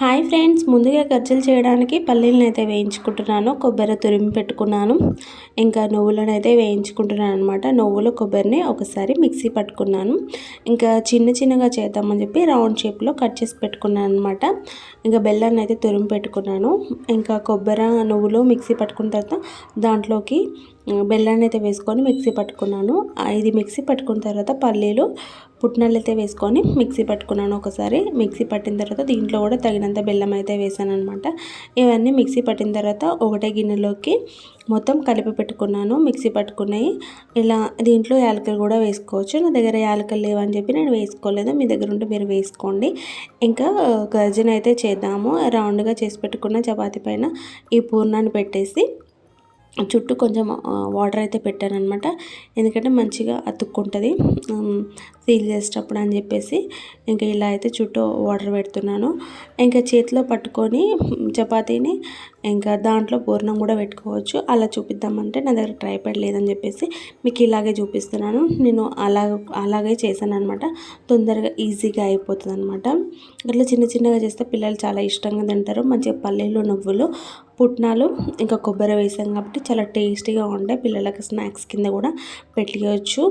Hi friends ముందుగా గజ్జలు చేయడానికి పల్లీలను అయితే వేయించుకుంటున్నాను. కొబ్బరి తురిమి పెట్టుకున్నాను. ఇంకా నువ్వులను అయితే వేయించుకుంటున్నాను అనమాట నువ్వులు కొబ్బరిని ఒకసారి మిక్సీ పట్టుకున్నాను. ఇంకా చిన్న చిన్నగా చేద్దామని చెప్పి రౌండ్ షేప్లో కట్ చేసి పెట్టుకున్నాను అనమాట ఇంకా బెల్లాన్ని అయితే తురిమి పెట్టుకున్నాను. ఇంకా కొబ్బరి నువ్వులు మిక్సీ పట్టుకున్న తర్వాత దాంట్లోకి బెల్లాన్ని అయితే వేసుకొని మిక్సీ పట్టుకున్నాను. ఇది మిక్సీ పట్టుకున్న తర్వాత పల్లీలు పుట్నాలు అయితే వేసుకొని మిక్సీ పట్టుకున్నాను ఒకసారి. మిక్సీ పట్టిన తర్వాత దీంట్లో కూడా తగినంత బెల్లం అయితే వేసాను అనమాట ఇవన్నీ మిక్సీ పట్టిన తర్వాత ఒకటే గిన్నెలోకి మొత్తం కలిపి పెట్టుకున్నాను. మిక్సీ పట్టుకున్నాయి. ఇలా దీంట్లో యాలకలు కూడా వేసుకోవచ్చు. నా దగ్గర యాలకలు లేవని చెప్పి నేను వేసుకోలేదు. మీ దగ్గర ఉంటే మీరు వేసుకోండి. ఇంకా గర్జన అయితే చేద్దాము. రౌండ్గా చేసి పెట్టుకున్న చపాతీ పైన ఈ పూర్ణాన్ని పెట్టేసి చుట్టూ కొంచెం వాటర్ అయితే పెట్టానమాట ఎందుకంటే మంచిగా అతుక్కుంటుంది. సీల్ చేసేటప్పుడు అని చెప్పేసి ఇంకా ఇలా అయితే చుట్టూ వాటర్ పెడుతున్నాను. ఇంకా చేతిలో పట్టుకొని చపాతీని ఇంకా దాంట్లో పూర్ణం కూడా పెట్టుకోవచ్చు. అలా చూపిద్దామంటే నా దగ్గర ట్రైపాడ్ లేదని చెప్పేసి మీకు ఇలాగే చూపిస్తున్నాను. నేను అలా అలాగే చేశాను అనమాట తొందరగా ఈజీగా అయిపోతుంది అనమాట ఇట్లా చిన్న చిన్నగా చేస్తే పిల్లలు చాలా ఇష్టంగా తింటారు. మంచిగా పల్లీలు నువ్వులు పుట్నాలు ఇంకా కొబ్బరి వేసాం కాబట్టి చాలా టేస్టీగా ఉంటాయి. పిల్లలకి స్నాక్స్ కింద కూడా పెట్టుకోవచ్చు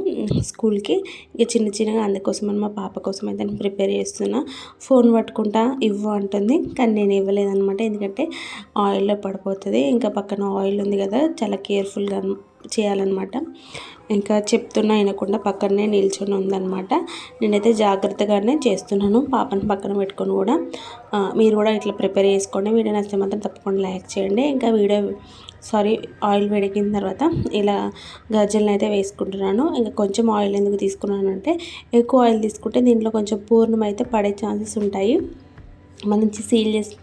స్కూల్కి ఇక చిన్న చిన్నగా అందుకోసం మా పాప కోసం అయితే నేను ప్రిపేర్ చేస్తున్నా. ఫోన్ పట్టుకుంటా ఇవ్వు అంటుంది. కానీ నేను ఇవ్వలేదనమాట ఎందుకంటే ఆయిల్ ఆయిల్లో పడిపోతుంది. ఇంకా పక్కన ఆయిల్ ఉంది కదా చాలా కేర్ఫుల్గా చేయాలన్నమాట. ఇంకా చెప్తున్నా వినకుండా పక్కనే నిల్చొని ఉందన్నమాట. నేనైతే జాగ్రత్తగానే చేస్తున్నాను పాపను పక్కన పెట్టుకొని కూడా. మీరు కూడా ఇట్లా ప్రిపేర్ చేసుకోండి. వీడియో నచ్చితే మాత్రం తప్పకుండా లైక్ చేయండి. ఇంకా వీడియో సారీ ఆయిల్ వేడికిన తర్వాత ఇలా గజ్జలను అయితే వేసుకుంటున్నాను. ఇంకా కొంచెం ఆయిల్ ఎందుకు తీసుకున్నాను అంటే ఎక్కువ ఆయిల్ తీసుకుంటే దీంట్లో కొంచెం పూర్ణం అయితే పడే ఛాన్సెస్ ఉంటాయి. మంచి సీల్ చేసి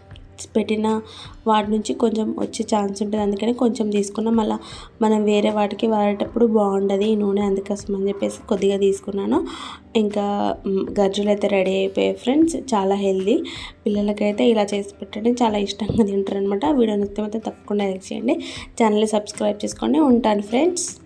పెట్టిన వాటి నుంచి కొంచెం వచ్చే ఛాన్స్ ఉంటుంది. అందుకని కొంచెం తీసుకున్నాం. మళ్ళీ మనం వేరే వాటికి వాడేటప్పుడు బాగుండదు ఈ నూనె అందుకోసం అని చెప్పేసి కొద్దిగా తీసుకున్నాను. ఇంకా గజ్జులు అయితే రెడీ అయిపోయాయి ఫ్రెండ్స్. చాలా హెల్దీ. పిల్లలకైతే ఇలా చేసి పెట్టండి. చాలా ఇష్టంగా తింటారు అనమాట వీడియో నచ్చితే తప్పకుండా లైక్ చేయండి. ఛానల్ని సబ్స్క్రైబ్ చేసుకోండి. ఉంటాను ఫ్రెండ్స్.